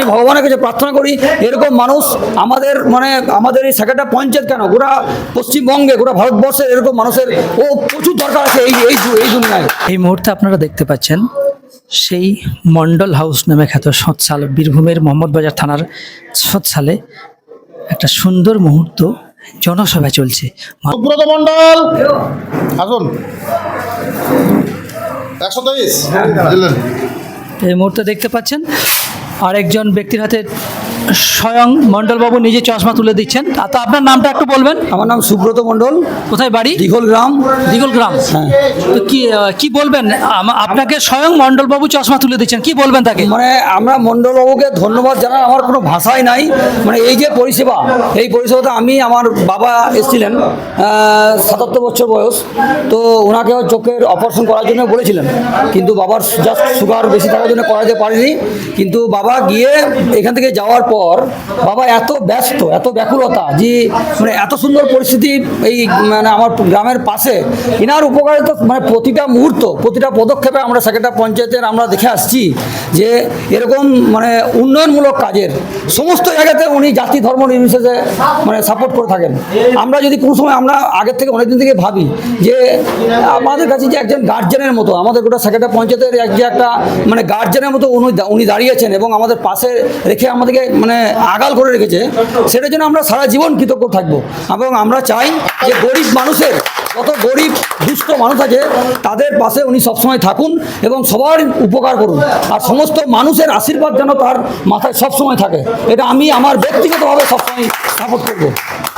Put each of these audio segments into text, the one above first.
আমি ভগবানের কাছে প্রার্থনা করি এরকম মানুষ আমাদের মানে আমাদের এই সেক্রেটার পঞ্চায়েত কেন? গোটা পশ্চিমবঙ্গে গোটা ভারতবর্ষের এরকম মানুষের ও প্রচুর দরকার আছে এই এই এই দুনিয়ায়। এই মুহূর্তে আপনারা দেখতে পাচ্ছেন সেই মন্ডল হাউস নামে খ্যাত সৎসাল বীরভূমের মোহাম্মদ বাজার থানার সৎসালে একটা সুন্দর মুহূর্ত জনসভা চলছে। সুব্রত মন্ডল! আসুন। একশো তেইশ। এই মুহূর্তে দেখতে পাচ্ছেন আরেকজন ব্যক্তির হাতে স্বয়ং মণ্ডলবাবু নিজে চশমা তুলে দিচ্ছেন। তা তো আপনার নামটা একটু বলবেন? আমার নাম সুব্রত মণ্ডল। কোথায় বাড়ি? দীঘল গ্রাম। দিগল গ্রাম। হ্যাঁ। তো কি কি বলবেন? আপনাকে স্বয়ং মণ্ডলবাবু চশমা তুলে দিচ্ছেন। কি বলবেন তাকে? মানে আমরা মণ্ডলবাবুকে ধন্যবাদ জানাই। আমার কোনো ভাষাই নাই। মানে এই যে পরিষেবা এই পরিষেবাতে আমি আমার বাবা এসেছিলেন সাতাত্তর বছর বয়স। তো ওনাকে চোখের অপারেশন করার জন্য বলেছিলেন। কিন্তু বাবার জাস্ট সুগার বেশি থাকার জন্য করাতে পারিনি। কিন্তু বাবা গিয়ে এখান থেকে যাওয়ার পর বাবা এত ব্যস্ত, এত ব্যাকুলতা যে মানে এত সুন্দর পরিস্থিতি এই মানে আমার গ্রামের পাশে। এনার উপকারে তো মানে প্রতিটা মুহূর্ত, প্রতিটা পদক্ষেপে আমরা সেক্রেটারি পঞ্চায়েতের আমরা দেখে আসছি যে এরকম মানে উন্নয়নমূলক কাজের সমস্ত জায়গাতে উনি জাতি, ধর্ম নির্বিশেষে মানে সাপোর্ট করে থাকেন। আমরা যদি কোনো সময় আমরা আগের থেকে অনেকদিন থেকে ভাবি যে আমাদের কাছে যে একজন গার্জেনের মতো, আমাদের গোটা সেক্রেটারি পঞ্চায়েতের এক যে একটা মানে গার্জেনের মতো উনি উনি দাঁড়িয়েছেন এবং আমাদের পাশে রেখে আমাদেরকে মানে আগাল করে রেখেছে, সেটার জন্য আমরা সারা জীবন কৃতজ্ঞ থাকব। এবং আমরা চাই যে গরিব মানুষের, যত গরিব দুস্থ মানুষ আছে, তাদের পাশে উনি সবসময় থাকুন এবং সবার উপকার করুন। আর সমস্ত মানুষের আশীর্বাদ যেন তার মাথায় সবসময় থাকে। এটা আমি আমার ব্যক্তিগতভাবে সবসময় সাপোর্ট করব।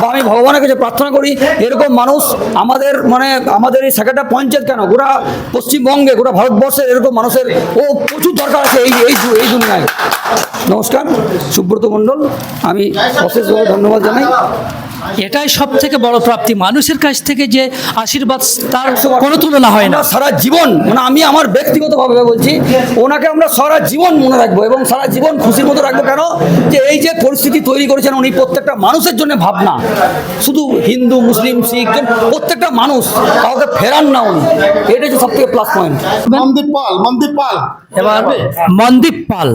বা আমি ভগবানের কাছে প্রার্থনা করি, এরকম মানুষ আমাদের মানে আমাদের এই সেক্রেটারি পঞ্চায়েত কেন? গোটা পশ্চিমবঙ্গে, গোটা ভারতবর্ষের এরকম মানুষের, ও প্রচুর দরকার আছে এই এই দুনিয়ায়। নমস্কার সুব্রত মণ্ডল আমি অশেষভাবে ধন্যবাদ জানাই। এটাই সব থেকে বড় প্রাপ্তি মানুষের কাছ থেকে যে আশীর্বাদ তার কোনো তুলনা হয় না। সারা জীবন মানে আমি আমার ব্যক্তিগতভাবে বলছি ওনাকে আমরা সারা জীবন মনে রাখব এবং সারা জীবন খুশির মতো রাখব। কেন? যে এই যে পরিস্থিতি তৈরি করেছেন উনি প্রত্যেকটা মানুষের জন্য ভাবনা। শুধু হিন্দু মুসলিম শিখ প্রত্যেকটা মানুষ কাউকে ফেরান না উনি। এটাই হচ্ছে সব থেকে প্লাস পয়েন্ট মনদীপ পাল মনদীপ পাল। এবার মনদীপ পাল।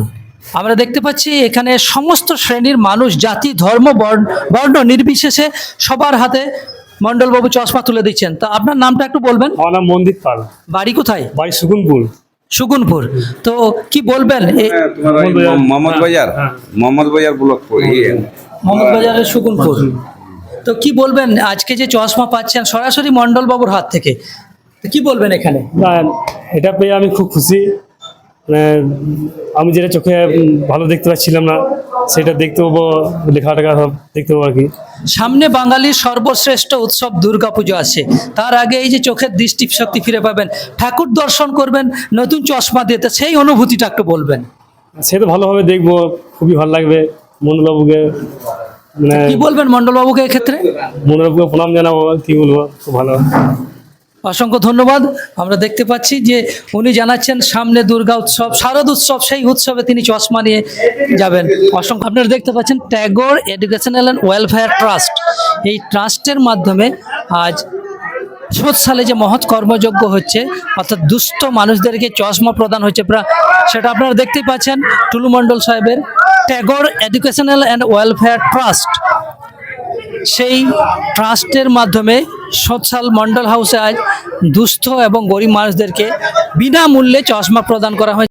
আমরা দেখতে পাচ্ছি এখানে সমস্ত শ্রেণির মানুষ জাতি ধর্ম বর্ণ বর্ণ নির্বিশেষে সবার হাতে মণ্ডলবাবু চশমা তুলে দিচ্ছেন। তা আপনার নামটা একটু বলবেন? আমার নাম মন্দির পাল। বাড়ি কোথায়? বাড়ি সুকুনপুর সুগুনপুর। তো কি বলবেন? ওই মোহাম্মদ বাজার। মোহাম্মদ বাজার ব্লক ইয়ে। মোহাম্মদ বাজারের সুগুনপুর। তো কি বলবেন? আজকে যে চশমা পাচ্ছেন সরাসরি মণ্ডলবাবুর হাত থেকে তো কি বলবেন এখানে? না এটা পেয়ে আমি খুব খুশি। আমি যেটা চোখে ভালো দেখতে পাচ্ছিলাম না সেটা দেখতে পাবো লেখা টেখা দেখতে পাবো আর কি। সামনে বাঙালির সর্বশ্রেষ্ঠ উৎসব দুর্গাপুজো আছে। তার আগে এই যে চোখের দৃষ্টি শক্তি ফিরে পাবেন ঠাকুর দর্শন করবেন নতুন চশমা দিতে সেই অনুভূতিটা একটু বলবেন। সে তো ভালোভাবে দেখব খুবই ভালো লাগবে মনুবাবুকে মানে কি বলবেন মণ্ডলবাবুকে এক্ষেত্রে? মনুবাবুকে প্রণাম জানাব কি বলব খুব ভালো। অসংখ্য ধন্যবাদ। আমরা দেখতে পাচ্ছি যে উনি জানাচ্ছেন, সামনে দুর্গা উৎসব, শারদ উৎসব, সেই উৎসবে তিনি চশমা নিয়ে যাবেন। অসংখ্য আপনারা দেখতে পাচ্ছেন, Tagore educational and welfare trust এই ট্রাস্টের মাধ্যমে আজ সালে যে মহৎ কর্মযজ্ঞ হচ্ছে, অর্থাৎ দুস্থ মানুষদেরকে চশমা প্রদান হচ্ছে সেটা আপনারা দেখতেই পাচ্ছেন, টুলু মণ্ডল সাহেবের Tagore educational and welfare trust সেই ট্রাস্টের মাধ্যমে সোৎসাল মন্ডল হাউসে আজ দুস্থ এবং গরিব মানুষদেরকে বিনামূল্যে চশমা প্রদান করা হয়েছে।